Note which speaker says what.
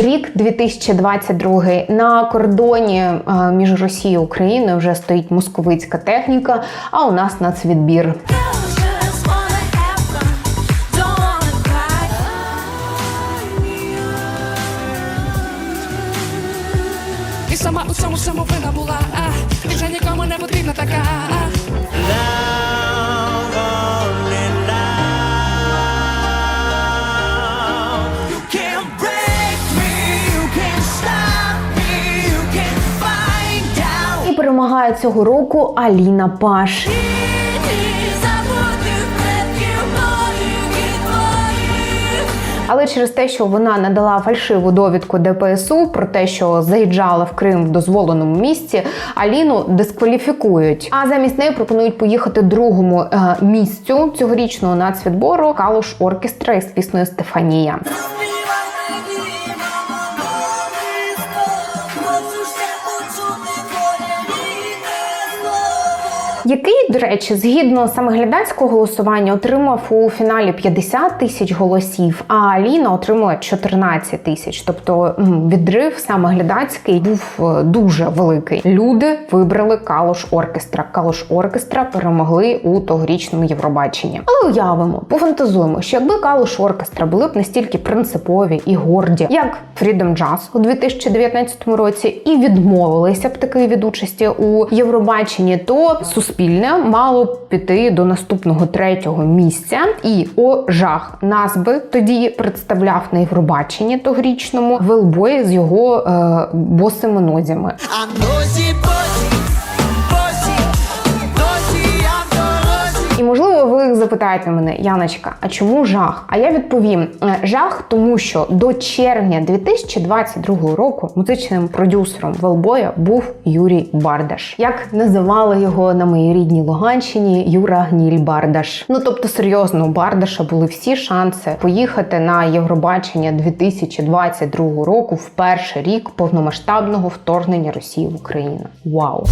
Speaker 1: Рік 2022. на кордоні е, між Росією і Україною вже стоїть московицька техніка. А у нас нацвідбір.
Speaker 2: І сама у цьому всьому вина була, а вже нікому не потрібна така. а.
Speaker 1: Перемагає цього року Аліна Паш. Але через те, що вона надала фальшиву довідку ДПСУ про те, що заїжджала в Крим в дозволеному місці, Аліну дискваліфікують. А замість неї пропонують поїхати другому е, місцю цьогорічного нацвідбору Калуш оркестра із піснею Стефанія. Який, до речі, згідно саме глядацького голосування, отримав у фіналі 50 тисяч голосів, а Аліна отримала 14 тисяч. Тобто відрив саме глядацький був е, дуже великий. Люди вибрали Калош Оркестра. Калош Оркестра перемогли у тогорічному Євробаченні. Але уявимо, пофантазуємо, що якби Калош Оркестра були б настільки принципові і горді, як Freedom Jazz у 2019 році, і відмовилися б таки від участі у Євробаченні, то суспільне мало піти до наступного третього місця. І о жах нас би тоді представляв на Євробаченні тогорічному Велбой з його е, босими нозями.
Speaker 3: А носі
Speaker 1: запитаєте мене, Яночка, а чому жах? А я відповім: е, жах, тому що до червня 2022 року музичним продюсером Велбоя був Юрій Бардаш. Як називали його на моїй рідній Луганщині Юра Гніль Бардаш. Ну тобто, серйозно, у Бардаша були всі шанси поїхати на Євробачення 2022 року в перший рік повномасштабного вторгнення Росії в Україну. Вау!